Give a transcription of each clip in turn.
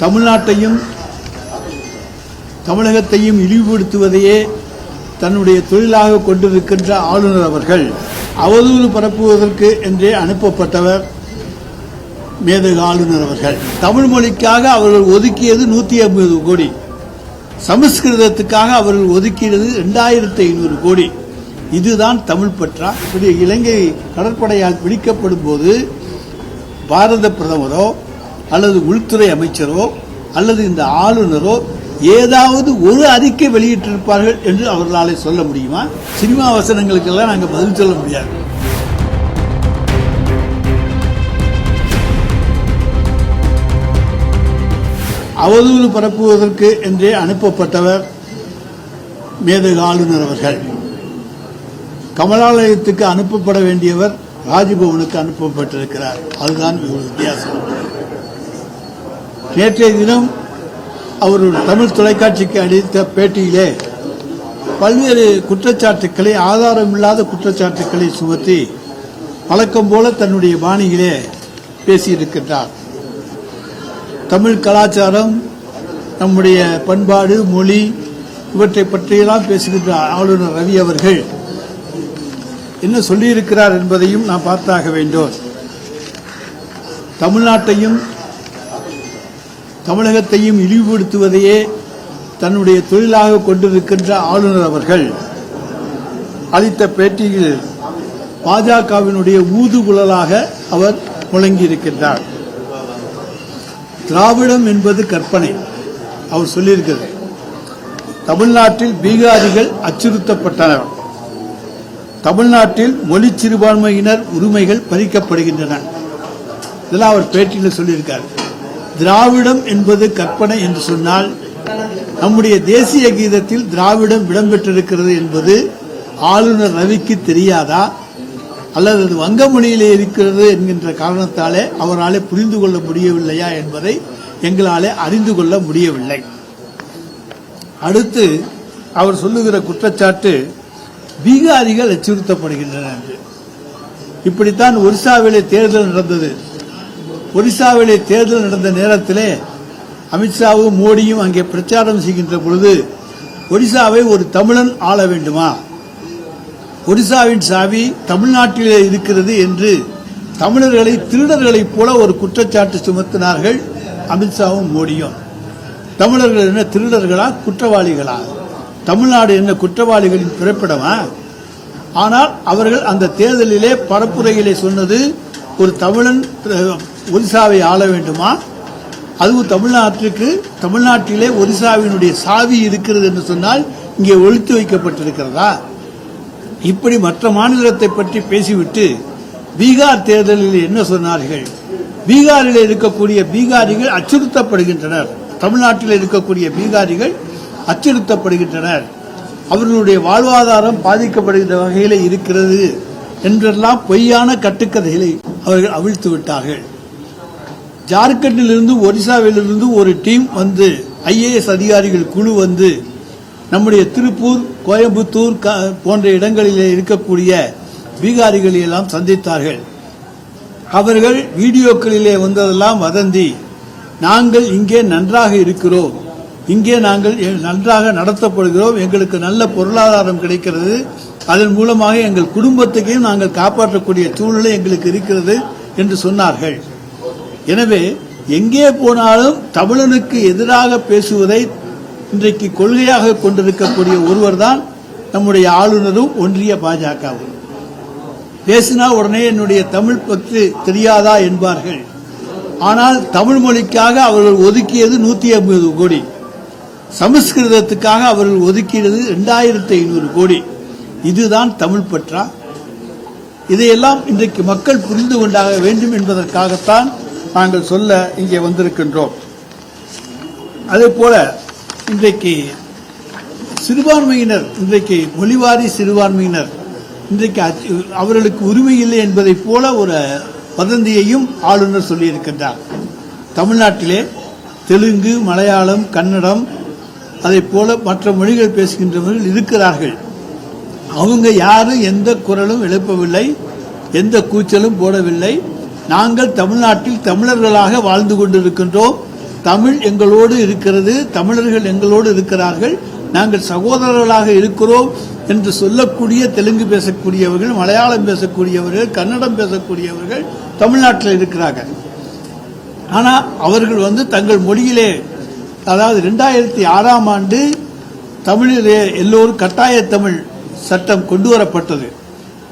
தமிழ்நாட்டையும் தமிழகத்தையும் இழிவுபடுத்துவதையே தன்னுடைய தொழிலாக கொண்டிருக்கின்ற ஆளுநர் அவர்கள் அவதூறு பரப்புவதற்கு என்றே அனுப்பப்பட்டவர் மேதகு ஆளுநர் அவர்கள். தமிழ் மொழிக்காக அவர்கள் ஒதுக்கியது நூற்றி ஐம்பது கோடி. சமஸ்கிருதத்துக்காக அவர்கள் ஒதுக்கியது ரெண்டாயிரத்தி ஐநூறு கோடி. இதுதான் தமிழ் பற்றா. இப்படி இலங்கை கடற்படையால் பிடிக்கப்படும் போது பாரத பிரதமரோ அல்லது உள்துறை அமைச்சரோ அல்லது இந்த ஆளுநரோ ஏதாவது ஒரு அறிக்கை வெளியிட்டிருப்பார்கள் என்று அவர்களாலே சொல்ல முடியுமா? சினிமா வசனங்களுக்கெல்லாம் நாங்கள் பதில் சொல்ல முடியாது. அவதூறு பரப்புவதற்கு என்றே அனுப்பப்பட்டவர் மேதகு ஆளுநர் அவர்கள். கமலாலயத்துக்கு அனுப்பப்பட வேண்டியவர் ராஜ்பவனுக்கு அனுப்பப்பட்டிருக்கிறார். அதுதான் ஒரு வித்தியாசம். நேற்றைய தினம் அவர் தமிழ் தொலைக்காட்சிக்கு அளித்த பேட்டியிலே பல்வேறு குற்றச்சாட்டுக்களை ஆதாரமில்லாத குற்றச்சாட்டுக்களை சுமத்தி வழக்கம் போல தன்னுடைய பாணியிலே பேசியிருக்கின்றார். தமிழ் கலாச்சாரம் நம்முடைய பண்பாடு மொழி இவற்றை பற்றியெல்லாம் பேசுகின்ற ஆளுநர் ரவி அவர்கள் என்ன சொல்லியிருக்கிறார் என்பதையும் நாம் பார்த்தாக வேண்டும். தமிழ்நாட்டையும் தமிழகத்தையும் இழிவுபடுத்துவதையே தன்னுடைய தொழிலாக கொண்டிருக்கின்ற ஆளுநர் அவர்கள் அளித்த பேட்டியில் பாஜகவினுடைய ஊதுகுழலாக அவர் முழங்கியிருக்கின்றார். திராவிடம் என்பது கற்பனை அவர் சொல்லியிருக்கிறது. தமிழ்நாட்டில் பீகாரிகள் அச்சுறுத்தப்பட்டனர். தமிழ்நாட்டில் மொழி சிறுபான்மையினர் உரிமைகள் பறிக்கப்படுகின்றன. இதெல்லாம் அவர் பேட்டியில் சொல்லியிருக்கார். திராவிடம் என்பது கற்பனை என்று சொன்னால் நம்முடைய தேசிய கீதத்தில் திராவிடம் இடம்பெற்றிருக்கிறது என்பது ஆளுநர் ரவிக்கு தெரியாதா? அல்லது அது வங்கமொழியிலே இருக்கிறது என்கின்ற காரணத்தாலே அவராலே புரிந்து கொள்ள முடியவில்லையா என்பதை எங்களாலே அறிந்து கொள்ள முடியவில்லை. அடுத்து அவர் சொல்லுகிற குற்றச்சாட்டு பீகாரிகள் அச்சுறுத்தப்படுகின்றன என்று. இப்படித்தான் ஒரிசாவிலே தேர்தல் நடந்தது. ஒடிசாவிலே தேர்தல் நடந்த நேரத்திலே அமித்ஷாவும் மோடியும் அங்கே பிரச்சாரம் செய்கின்ற பொழுது ஒடிசாவை ஒரு தமிழன் ஆள வேண்டுமா? ஒடிசாவின் சாவி தமிழ்நாட்டிலே இருக்கிறது என்று தமிழர்களை திருடர்களைப் போல ஒரு குற்றச்சாட்டு சுமத்தினார்கள் அமித்ஷாவும் மோடியும். தமிழர்கள் என்ன திருடர்களா குற்றவாளிகளா? தமிழ்நாடு என்ன குற்றவாளிகளின் பிறப்பிடமா? ஆனால் அவர்கள் அந்த தேர்தலிலே பரப்புரையிலே சொன்னது ஒரு தமிழன் ஒரிசாவை ஆள வேண்டுமா? அதுவும் தமிழ்நாட்டிற்கு தமிழ்நாட்டிலே ஒரிசாவினுடைய சாவி இருக்கிறது என்று சொன்னால் இங்கே ஒழித்து வைக்கப்பட்டிருக்கிறதா? இப்படி மற்ற மாநிலத்தை பற்றி பேசிவிட்டு பீகார் தேர்தலில் என்ன சொன்னார்கள்? பீகாரில் இருக்கக்கூடிய பீகாரிகள் அச்சுறுத்தப்படுகின்றனர். தமிழ்நாட்டில் இருக்கக்கூடிய பீகாரிகள் அச்சுறுத்தப்படுகின்றனர். அவர்களுடைய வாழ்வாதாரம் பாதிக்கப்படுகின்ற வகையில் இருக்கிறது என்றெல்லாம் பொய்யான கட்டுக்கதைகளை அவர்கள் அவிழ்த்து விட்டார்கள். ஜார்க்கண்டிலிருந்து ஒரிசாவிலிருந்து ஒரு டீம் வந்து ஐஏஎஸ் அதிகாரிகள் குழு வந்து நம்முடைய திருப்பூர் கோயம்புத்தூர் க- போன்ற இடங்களிலே இருக்கக்கூடிய பீகாரிகளை எல்லாம் சந்தித்தார்கள். அவர்கள் வீடியோக்களிலே வந்ததெல்லாம் வதந்தி. நாங்கள் இங்கே நன்றாக இருக்கிறோம். இங்கே நாங்கள் நன்றாக நடத்தப்படுகிறோம். எங்களுக்கு நல்ல பொருளாதாரம் கிடைக்கிறது. அதன் மூலமாக எங்கள் குடும்பத்துக்கையும் நாங்கள் காப்பாற்றக்கூடிய சூழ்நிலை எங்களுக்கு இருக்கிறது என்று சொன்னார்கள். எனவே எங்கே போனாலும் தமிழனுக்கு எதிராக பேசுவதை இன்றைக்கு கொள்கையாக கொண்டிருக்கக்கூடிய ஒருவர்தான் நம்முடைய ஆளுநரும் ஒன்றிய பாஜகவும். பேசினா உடனே என்னுடைய தமிழ் பற்றி தெரியாதா என்பார்கள். ஆனால் தமிழ் மொழிக்காக அவர்கள் ஒதுக்கியது நூத்தி ஐம்பது கோடி. சமஸ்கிருதத்துக்காக அவர்கள் ஒதுக்கியது ரெண்டாயிரத்தி ஐநூறு கோடி. இதுதான் தமிழ் பற்றா? இதையெல்லாம் இன்றைக்கு மக்கள் புரிந்து கொண்டாக வேண்டும் என்பதற்காகத்தான் நாங்கள் சொல்ல இங்கே வந்திருக்கின்றோம். அதே போல இன்றைக்கு சிறுபான்மையினர் இன்றைக்கு மொழிவாரி சிறுபான்மையினர் இன்றைக்கு அவர்களுக்கு உரிமை இல்லை என்பதைப் போல ஒரு வதந்தியையும் ஆளுநர் சொல்லியிருக்கின்றார். தமிழ்நாட்டிலே தெலுங்கு மலையாளம் கன்னடம் அதை போல மற்ற மொழிகள் பேசுகின்றவர்கள் இருக்கிறார்கள். அவங்க யாரும் எந்த குரலும் எழுப்பவில்லை எந்த கூச்சலும் போடவில்லை. நாங்கள் தமிழ்நாட்டில் தமிழர்களாக வாழ்ந்து கொண்டிருக்கின்றோம். தமிழ் எங்களோடு இருக்கிறது தமிழர்கள் எங்களோடு இருக்கிறார்கள். நாங்கள் சகோதரர்களாக இருக்கிறோம் என்று சொல்லக்கூடிய தெலுங்கு பேசக்கூடியவர்கள் மலையாளம் பேசக்கூடியவர்கள் கன்னடம் பேசக்கூடியவர்கள் தமிழ்நாட்டில் இருக்கிறார்கள். ஆனால் அவர்கள் வந்து தங்கள் மொழியிலே அதாவது ரெண்டாயிரத்தி ஆறாம் ஆண்டு தமிழிலே எல்லோரும் கட்டாய தமிழ் சட்டம் கொண்டு வரப்பட்டது.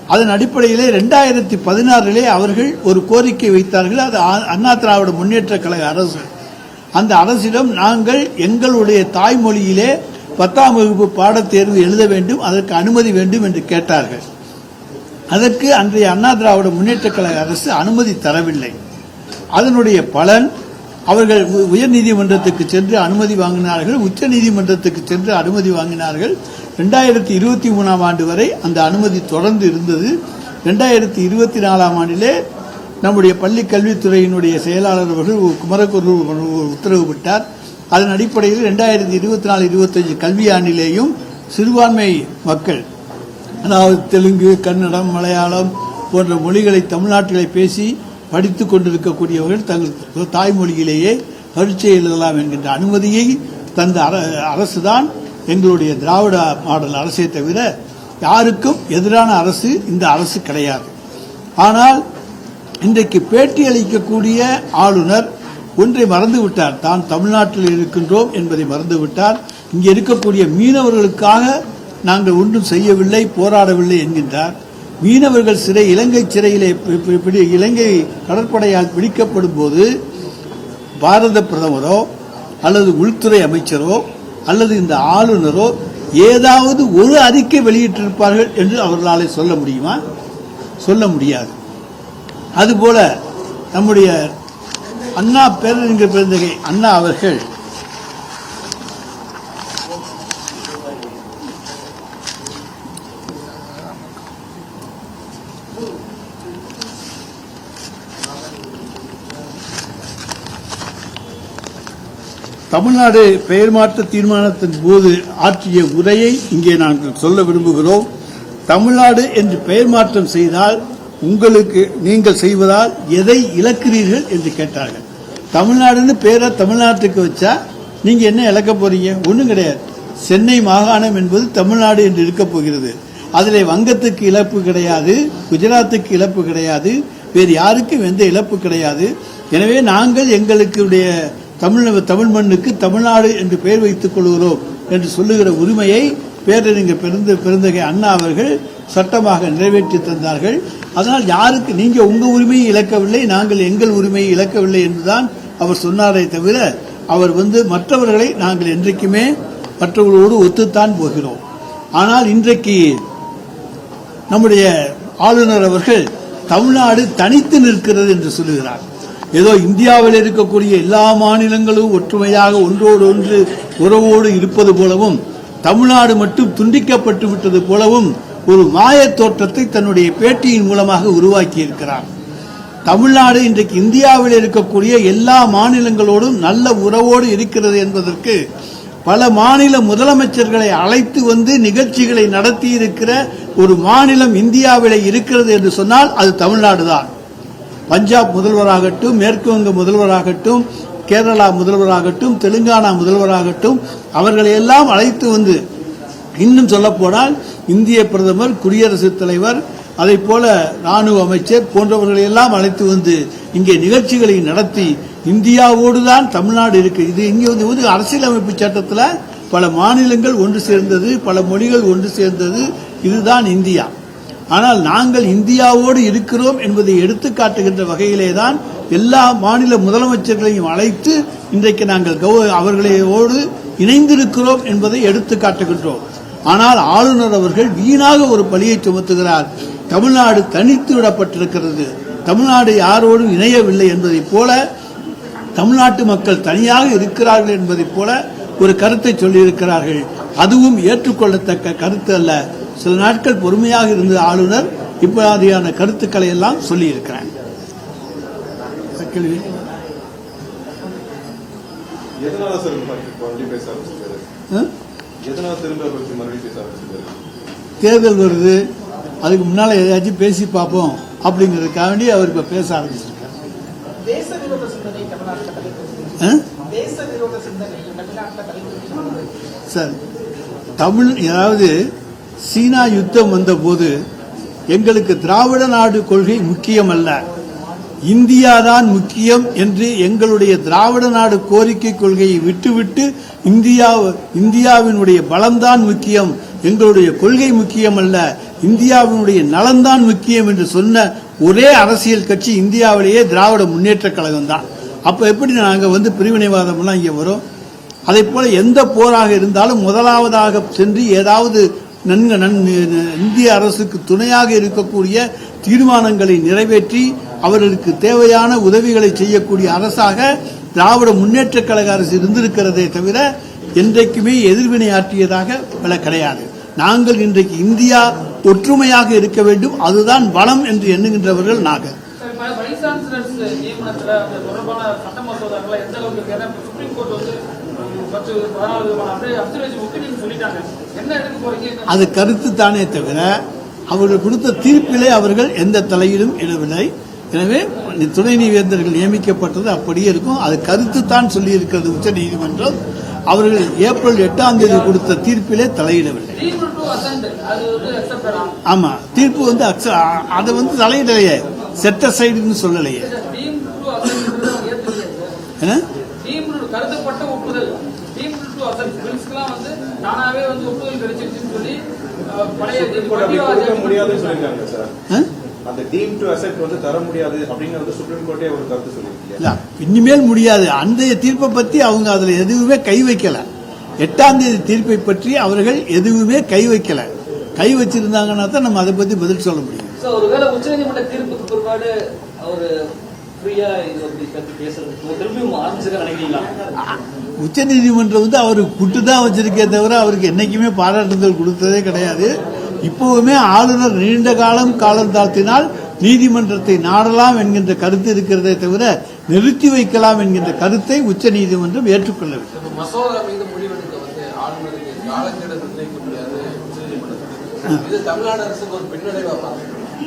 அதன் அடிப்படையிலே ரெண்டாயிரத்தி பதினாறிலே அவர்கள் ஒரு கோரிக்கை வைத்தார்கள். அது அண்ணா திராவிட முன்னேற்ற கழக அரசு. அந்த அரசிடம் நாங்கள் எங்களுடைய தாய்மொழியிலே பத்தாம் வகுப்பு பாடத்தேர்வு எழுத வேண்டும் அதற்கு அனுமதி வேண்டும் என்று கேட்டார்கள். அதற்கு அன்றைய அண்ணா திராவிட முன்னேற்ற கழக அரசு அனுமதி தரவில்லை. அதனுடைய பலன் அவர்கள் உ- உயர்நீதிமன்றத்துக்கு சென்று அனுமதி வாங்கினார்கள் உச்ச நீதிமன்றத்துக்கு சென்று அனுமதி வாங்கினார்கள். ரெண்டாயிரத்தி இருபத்தி மூணாம் ஆண்டு வரை அந்த அனுமதி தொடர்ந்து இருந்தது. ரெண்டாயிரத்தி இருபத்தி நாலாம் ஆண்டிலே நம்முடைய பள்ளி கல்வித்துறையினுடைய செயலாளர் அவர்கள் குமரகுரு உத்தரவு விட்டார். அதன் அடிப்படையில் ரெண்டாயிரத்தி இருபத்தி நாலு இருபத்தஞ்சு கல்வியாண்டிலேயும் சிறுபான்மை மக்கள் அதாவது தெலுங்கு கன்னடம் மலையாளம் போன்ற மொழிகளை தமிழ்நாட்டிலே பேசி படித்து கொண்டிருக்கக்கூடியவர்கள் தங்கள் தாய்மொழியிலேயே பரீட்சை எழுதலாம் என்கின்ற அனுமதியை தந்த அரசு தான் எங்களுடைய திராவிட மாடல் அரசை தவிர யாருக்கும் எதிரான அரசு இந்த அரசு கிடையாது. ஆனால் இன்றைக்கு பேட்டி அளிக்கக்கூடிய ஆளுநர் ஒன்றை மறந்துவிட்டார். தான் தமிழ்நாட்டில் இருக்கின்றோம் என்பதை மறந்துவிட்டார். இங்கே இருக்கக்கூடிய மீனவர்களுக்காக நாங்கள் ஒன்றும் செய்யவில்லை போராடவில்லை என்கின்றார். மீனவர்கள் சிறை இலங்கை சிறையிலே பி- பி- பிடி- இலங்கை கடற்படையால் பிடிக்கப்படும் போது பாரத பிரதமரோ அல்லது உள்துறை அமைச்சரோ அல்லது இந்த ஆளுநரோ ஏதாவது ஒரு அறிக்கை வெளியிட்டிருப்பார்கள் என்று அவர்களாலே சொல்ல முடியுமா? சொல்ல முடியாது. அதுபோல நம்முடைய அண்ணா பேரறிஞர் பெருந்தகை அண்ணா அவர்கள் தமிழ்நாடு பெயர் மாற்ற தீர்மானத்தின் போது ஆற்றிய உரையை இங்கே நாங்கள் சொல்ல விரும்புகிறோம். தமிழ்நாடு என்று பெயர் மாற்றம் செய்தால் உங்களுக்கு நீங்கள் செய்வதால் எதை இழக்கிறீர்கள் என்று கேட்டார்கள். தமிழ்நாடுன்னு பேரை தமிழ்நாட்டுக்கு வச்சா நீங்க என்ன இழக்க போறீங்க? ஒன்றும் கிடையாது. சென்னை மாகாணம் என்பது தமிழ்நாடு என்று இருக்க போகிறது. அதிலே வங்கத்துக்கு இழப்பு கிடையாது குஜராத்துக்கு இழப்பு கிடையாது வேறு யாருக்கும் எந்த இழப்பு கிடையாது. எனவே நாங்கள் எங்களுக்குடைய தமிழ் தமிழ் மண்ணுக்கு தமிழ்நாடு என்று பெயர் வைத்துக் கொள்கிறோம் என்று சொல்லுகிற உரிமையை பேரறிஞர் பெருந்த பெருந்தகை அண்ணா அவர்கள் சட்டமாக நிறைவேற்றி தந்தார்கள். அதனால் யாருக்கு நீங்க உங்க உரிமையை இழக்கவில்லை நாங்கள் எங்கள் உரிமையை இழக்கவில்லை என்றுதான் அவர் சொன்னாரே தவிர அவர் வந்து மற்றவர்களை நாங்கள் என்றைக்குமே மற்றவர்களோடு ஒத்துத்தான் போகிறோம். ஆனால் இன்றைக்கு நம்முடைய ஆளுநர் அவர்கள் தமிழ்நாடு தனித்து நிற்கிறது என்று சொல்லுகிறார். ஏதோ இந்தியாவில் இருக்கக்கூடிய எல்லா மாநிலங்களும் ஒற்றுமையாக ஒன்றோடு ஒன்று உறவோடு இருப்பது போலவும் தமிழ்நாடு மட்டும் துண்டிக்கப்பட்டு விட்டது போலவும் ஒரு மாயத் தோற்றத்தை தன்னுடைய பேட்டியின் மூலமாக உருவாக்கி இருக்கிறார் தமிழ்நாடு இன்றைக்கு இந்தியாவில் இருக்கக்கூடிய எல்லா மாநிலங்களோடும் நல்ல உறவோடு இருக்கிறது என்பதற்கு பல மாநில முதலமைச்சர்களை அழைத்து வந்து நிகழ்ச்சிகளை நடத்தி இருக்கிற ஒரு மாநிலம் இந்தியாவில் இருக்கிறது என்று சொன்னால் அது தமிழ்நாடு தான் பஞ்சாப் முதல்வராகட்டும் மேற்கு வங்க முதல்வராகட்டும் கேரளா முதல்வராகட்டும் தெலுங்கானா முதல்வராகட்டும் அவர்களை எல்லாம் அழைத்து வந்து இன்னும் சொல்லப்போனால் இந்திய பிரதமர் குடியரசுத் தலைவர் அதை போல ராணுவ அமைச்சர் போன்றவர்களை எல்லாம் அழைத்து வந்து இங்கே நிகழ்ச்சிகளை நடத்தி இந்தியாவோடு தான் தமிழ்நாடு இருக்கு. இது இங்கே வந்து வந்து அரசியலமைப்பு சட்டத்தில் பல மாநிலங்கள் ஒன்று சேர்ந்தது பல மொழிகள் ஒன்று சேர்ந்தது. இதுதான் இந்தியா. ஆனால் நாங்கள் இந்தியாவோடு இருக்கிறோம் என்பதை எடுத்து காட்டுகின்ற வகையிலே தான் எல்லா மாநில முதலமைச்சர்களையும் அழைத்து இன்றைக்கு நாங்கள் கௌ- அவர்களையோடு இணைந்திருக்கிறோம் என்பதை எடுத்து காட்டுகின்றோம். ஆனால் ஆளுநர் அவர்கள் வீணாக ஒரு பழியை சுமத்துகிறார். தமிழ்நாடு தனித்து விடப்பட்டிருக்கிறது. தமிழ்நாடு யாரோடும் இணையவில்லை என்பதைப் போல தமிழ்நாட்டு மக்கள் தனியாக இருக்கிறார்கள் என்பதைப் போல ஒரு கருத்தை சொல்லியிருக்கிறார்கள். அதுவும் ஏற்றுக்கொள்ளத்தக்க கருத்து அல்ல. சில நாட்கள் பொறுமையாக இருந்த ஆளுநர் இப்படியான கருத்துக்களை எல்லாம் சொல்லியிருக்கிறார். கேள்வி. தேர்தல் வருது அதுக்கு முன்னால எதையாச்சும் பேசி பார்ப்போம் அப்படிங்கிறதுக்காக வேண்டி அவர் இப்ப பேச ஆரம்பிச்சிருக்காரு. தேச விரோத சிந்தனை தமிழ்நாட்டில் கடைபிடிக்கிறது ஆ? தேச விரோத சிந்தனை தமிழ்நாட்டில் தலைமுறை சார் தமிழ் அதாவது சீனா யுத்தம் வந்தபோது எங்களுக்கு திராவிட நாடு கொள்கை முக்கியம் அல்ல இந்தியா தான் முக்கியம் என்று எங்களுடைய திராவிட நாடு கோரிக்கை கொள்கையை விட்டுவிட்டு இந்தியா இந்தியாவினுடைய பலம்தான் முக்கியம் எங்களுடைய கொள்கை முக்கியம் அல்ல இந்தியாவினுடைய நலன்தான் முக்கியம் என்று சொன்ன ஒரே அரசியல் கட்சி இந்தியாவிலேயே திராவிட முன்னேற்ற கழகம் தான் அப்போ எப்படி நாங்கள் வந்து பிரிவினைவாதம்லாம் இங்கே வரும்? அதே போல எந்த போராக இருந்தாலும் முதலாவதாக சென்று ஏதாவது நன்கு நன் இந்திய அரசுக்கு துணையாக இருக்கக்கூடிய தீர்மானங்களை நிறைவேற்றி அவர்களுக்கு தேவையான உதவிகளை செய்யக்கூடிய அரசாக திராவிட முன்னேற்ற கழக அரசு இருந்திருக்கிறதே தவிர என்றைக்குமே எதிர்வினை ஆற்றியதாக வில கிடையாது. நாங்கள் இன்றைக்கு இந்தியா ஒற்றுமையாக இருக்க வேண்டும். அதுதான் பலம் என்று எண்ணுகின்றவர்கள் நாங்கள் தொடர்பான சட்ட மசோதாக்களை எந்த அளவுக்கு சுப்ரீம் கோர்ட் வந்து அது கருத்து தானே தவிர அவர்கள் கொடுத்த தீர்ப்பிலே அவர்கள் எந்த தலையிலும் இடவில்லை. எனவே துணை நீதிவேந்தர்கள் நியமிக்கப்பட்டது அப்படியே இருக்கும். அது கருத்து தான் சொல்லி இருக்கிறது உச்ச நீதிமன்றம். அவர்கள் ஏப்ரல் எட்டாம் தேதி கொடுத்த தீர்ப்பிலே தலையிடவில்லை. ஆமா தீர்ப்பு வந்து அதை வந்து தலையிடலையே. செட்ட சைடுன்னு சொல்லலையே. என்ன? டீம் கருதப்பட்ட ஒப்புதல் டீம் டு அசெண்ட் பில்ஸ்க்குலாம் வந்து தானாவே வந்து ஒப்புதல் கிடைச்சிருச்சுன்னு சொல்லி அஹ், பழைய சுப்ரீம் கோர்ட் அப்படி கொடுக்க முடியாதுன்னு சொல்லியிருக்காங்க சார். ஆ? அந்த டீம் டு அசெப்ட் வந்து தர முடியாது அப்படின்னு வந்து சுப்ரீம் கோர்ட்டே ஒரு கருத்து சொல்லியிருக்கீங்க இல்ல, இனிமேல் முடியாது. அந்த தீர்ப்பை பற்றி அவங்க அதுல எதுவுமே கை வைக்கல. எட்டாம் தேதி தீர்ப்பை பற்றி அவர்கள் எதுவுமே கை வைக்கல. கை வச்சிருந்தாங்கன்னா தான் நம்ம அதை பத்தி பதில் சொல்ல முடியும். ஒருவேளை உச்சநீதிமன்ற தீர்ப்புக்கு பிற்பாடு உச்ச நீதிமன்றம் வந்து அவருக்கு குட்டு தான் வச்சிருக்கே தவிர அவருக்கு என்னைக்குமே பாராட்டுதல் கொடுத்ததே கிடையாது. இப்பவுமே ஆளுநர் நீண்ட காலம் காலம் தாழ்த்தினால் நீதிமன்றத்தை நாடலாம் என்கின்ற கருத்து இருக்கிறதே தவிர நிறுத்தி வைக்கலாம் என்கின்ற கருத்தை உச்ச நீதிமன்றம் ஏற்றுக்கொள்ளவில்லை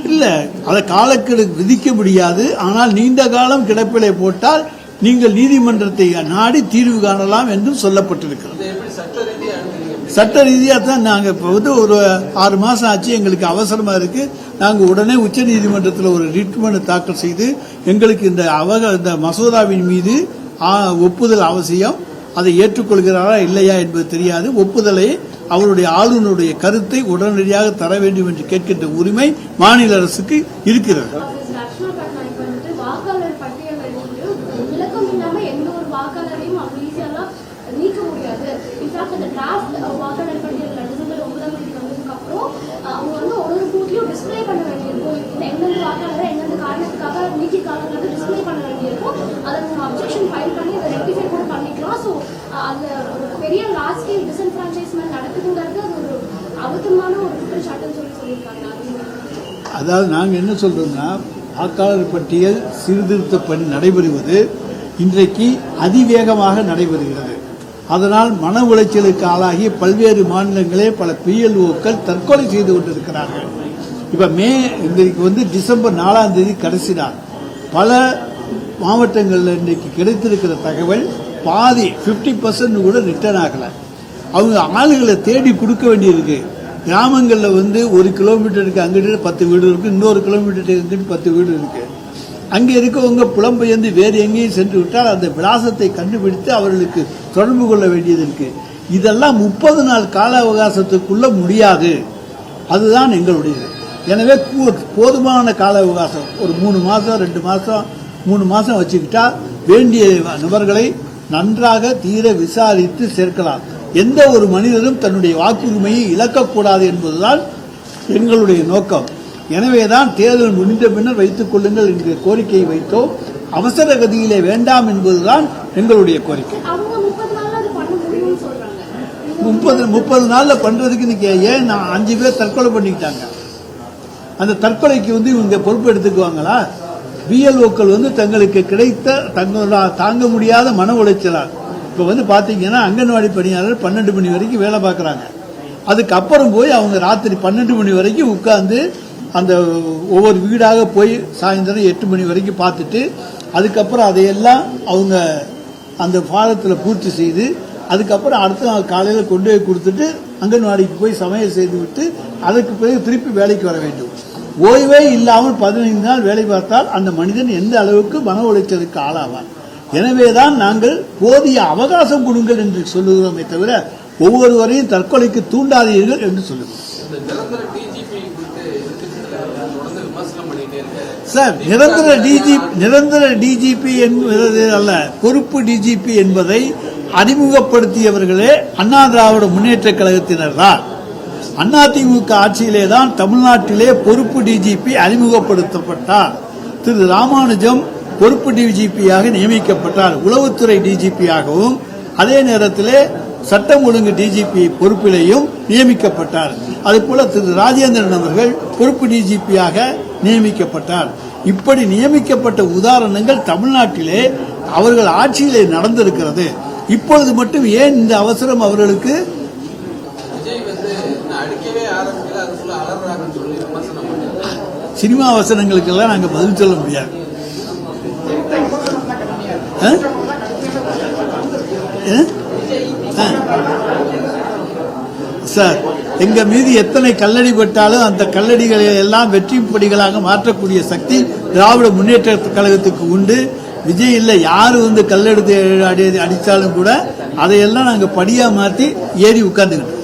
இல்லை இல்ல அதை காலக்கெடு விதிக்க முடியாது. ஆனால் நீண்ட காலம் கிடப்பிலை போட்டால் நீங்கள் நீதிமன்றத்தை நாடி தீர்வு காணலாம் என்றும் சொல்லப்பட்டிருக்கிறது. சட்ட ரீதியாக தான் நாங்கள் இப்போ வந்து ஒரு ஆறு மாதம் ஆச்சு எங்களுக்கு அவசரமாக இருக்கு. நாங்கள் உடனே உச்ச நீதிமன்றத்தில் ஒரு ரிட் மனு தாக்கல் செய்து எங்களுக்கு இந்த அவக இந்த மசோதாவின் மீது ஒப்புதல் அவசியம். அதை ஏற்றுக்கொள்கிறாரா இல்லையா என்பது தெரியாது. ஒப்புதலை அவருடைய ஆளுநருடைய கருத்தை உடனடியாக தர வேண்டும் என்று கேட்கின்ற உரிமை மாநில அரசுக்கு இருக்கிறது லட்சுமண பட்நாயக் வந்துட்டு வாக்காளர் பட்டியலை வந்து விளக்கம் இல்லாம எந்த ஒரு வாக்காளரையும் அவங்க ஈஸியெல்லாம் நீக்க முடியாது இன்ஃபேக்ட் அந்த டிராஃப்ட் வாக்காளர் பட்டியல் டிசம்பர் ஒன்பதாம் தேதி வந்ததுக்கு அப்புறம் அஹ், அவங்க வந்து ஒரு ஒரு பூத்லயும் டிஸ்ப்ளே பண்ண வேண்டியிருக்கும் இந்த எந்தெந்த வாக்காளரை எந்தெந்த காரணத்துக்காக நீக்கிருக்காங்கிறது டிஸ்ப்ளே பண்ண வேண்டியிருக்கும் அதை நம்ம அப்ஜெக்ஷன் ஃபைல் பண்ணி அதை ரெக்டிஃபை கூட பண்ணிக்கலாம் ஸோ அந்த ஒரு பெரிய லார்ஜ் ஸ்கேல் டிஸ்என்ஃப்ரான்ச்சைஸ்மெண்ட் நடக்குதுங்கிறது அது ஒரு அபத்தமான ஒரு குற்றச்சாட்டுன்னு சொல்லி சொல்லியிருக்காங்க அது அதாவது நாங்கள் என்ன சொல்றோம்னா வாக்காளர் பட்டியல் சீர்திருத்த பணி நடைபெறுவது இன்றைக்கு அதிவேகமாக நடைபெறுகிறது. அதனால் மன உளைச்சலுக்கு ஆளாகி பல்வேறு மாநிலங்களே பல பிஎல்ஓக்கள் தற்கொலை செய்து கொண்டிருக்கிறார்கள். இப்ப மே இன்றைக்கு வந்து டிசம்பர் நாலாம் தேதி கடைசி நாள். பல மாவட்டங்களில் இன்றைக்கு கிடைத்திருக்கிற தகவல் பாதி 50% பர்சன்ட் கூட ரிட்டர்ன் ஆகலை. அவங்க ஆளுகளை தேடி கொடுக்க வேண்டியிருக்கு. கிராமங்களில் வந்து ஒரு கிலோமீட்டருக்கு அங்கிட்டு பத்து வீடு இருக்குது இன்னொரு கிலோமீட்டருக்கு அங்கிட்டு பத்து வீடு இருக்குது அங்கே இருக்கவங்க புலம்பெயர்ந்து வேறு எங்கேயும் சென்று விட்டால் அந்த விலாசத்தை கண்டுபிடித்து அவர்களுக்கு தொடர்பு கொள்ள வேண்டியது இருக்குது இதெல்லாம் முப்பது நாள் கால அவகாசத்துக்குள்ள முடியாது. அதுதான் எங்களுடையது. எனவே போதுமான கால அவகாசம். ஒரு மூணு மாதம் ரெண்டு மாதம் மூணு மாதம் வச்சுக்கிட்டா வேண்டிய நபர்களை நன்றாக தீர விசாரித்து சேர்க்கலாம். எந்த ஒரு மனிதரும் தன்னுடைய வாக்குரிமையை இழக்கக்கூடாது என்பதுதான் எங்களுடைய நோக்கம். எனவேதான் தேர்தல் முடிந்த பின்னர் வைத்துக் கொள்ளுங்கள் என்கிற கோரிக்கையை வைத்தோம். அவசர கதியிலே வேண்டாம் என்பதுதான் எங்களுடைய கோரிக்கை. முப்பது முப்பது நாள்ல பண்றதுக்கு இன்னைக்கு ஏன் நான் அஞ்சு பேர் தற்கொலை பண்ணிக்கிட்டாங்க? அந்த தற்கொலைக்கு வந்து இவங்க பொறுப்பு எடுத்துக்குவாங்களா? பிஎல்ஓக்கள் வந்து தங்களுக்கு கிடைத்த தங்களோட தாங்க முடியாத மன உளைச்சலால் இப்போ வந்து பார்த்தீங்கன்னா அங்கன்வாடி பணியாளர் பன்னெண்டு மணி வரைக்கும் வேலை பார்க்குறாங்க. அதுக்கப்புறம் போய் அவங்க ராத்திரி பன்னெண்டு மணி வரைக்கும் உட்காந்து அந்த ஒவ்வொரு வீடாக போய் சாயந்தரம் எட்டு மணி வரைக்கும் பார்த்துட்டு அதுக்கப்புறம் அதையெல்லாம் அவங்க அந்த ஃபாரத்தில் பூர்த்தி செய்து அதுக்கப்புறம் அடுத்த நாள் காலையில் கொண்டு போய் கொடுத்துட்டு அங்கன்வாடிக்கு போய் சமையல் செய்து விட்டு அதற்கு பிறகு திருப்பி வேலைக்கு வர வேண்டும். ஓய்வே இல்லாமல் பதினைந்து நாள் வேலை பார்த்தால் அந்த மனிதன் எந்த அளவுக்கு மன உளைச்சலுக்கு ஆளாவான்? எனவேதான் நாங்கள் போதிய அவகாசம் கொடுங்கள் என்று சொல்லுகிறோமே தவிர ஒவ்வொருவரையும் தற்கொலைக்கு தூண்டாதீர்கள் என்று சொல்லுகிறோம். சார் நிரந்தர டிஜி நிரந்தர டிஜிபி என்பது அல்ல பொறுப்பு டிஜிபி என்பதை அறிமுகப்படுத்தியவர்களே அண்ணா திராவிட முன்னேற்ற கழகத்தினர் தான். அதிமுக ஆட்சியிலே தான் தமிழ்நாட்டிலே பொறுப்பு டிஜிபி அறிமுகப்படுத்தப்பட்டார். திரு ராமானுஜம் பொறுப்பு டிஜிபியாக நியமிக்கப்பட்டார். உளவுத்துறை டிஜிபியாகவும் அதே நேரத்திலே சட்டம் ஒழுங்கு டிஜிபி பொறுப்பிலேயும் நியமிக்கப்பட்டார். அதுபோல திரு ராஜேந்திரன் அவர்கள் பொறுப்பு டிஜிபியாக நியமிக்கப்பட்டார். இப்படி நியமிக்கப்பட்ட உதாரணங்கள் தமிழ்நாட்டிலே அவர்கள் ஆட்சியிலே நடந்திருக்கிறது. இப்பொழுது மட்டும் ஏன் இந்த அவசரம் அவர்களுக்கு? சினிமா வசனங்களுக்கெல்லாம் நாங்கள் பதில் சொல்ல முடியாது. சார் எங்க மீது எத்தனை கல்லடி பட்டாலும் அந்த கல்லடிகளை எல்லாம் வெற்றி படிகளாக மாற்றக்கூடிய சக்தி திராவிட முன்னேற்ற கழகத்துக்கு உண்டு. விஜய் இல்லை யாரு வந்து கல்லெடுத்து அடி அடித்தாலும் கூட அதையெல்லாம் நாங்கள் படியா மாற்றி ஏறி உட்கார்ந்துக்கிட்டோம்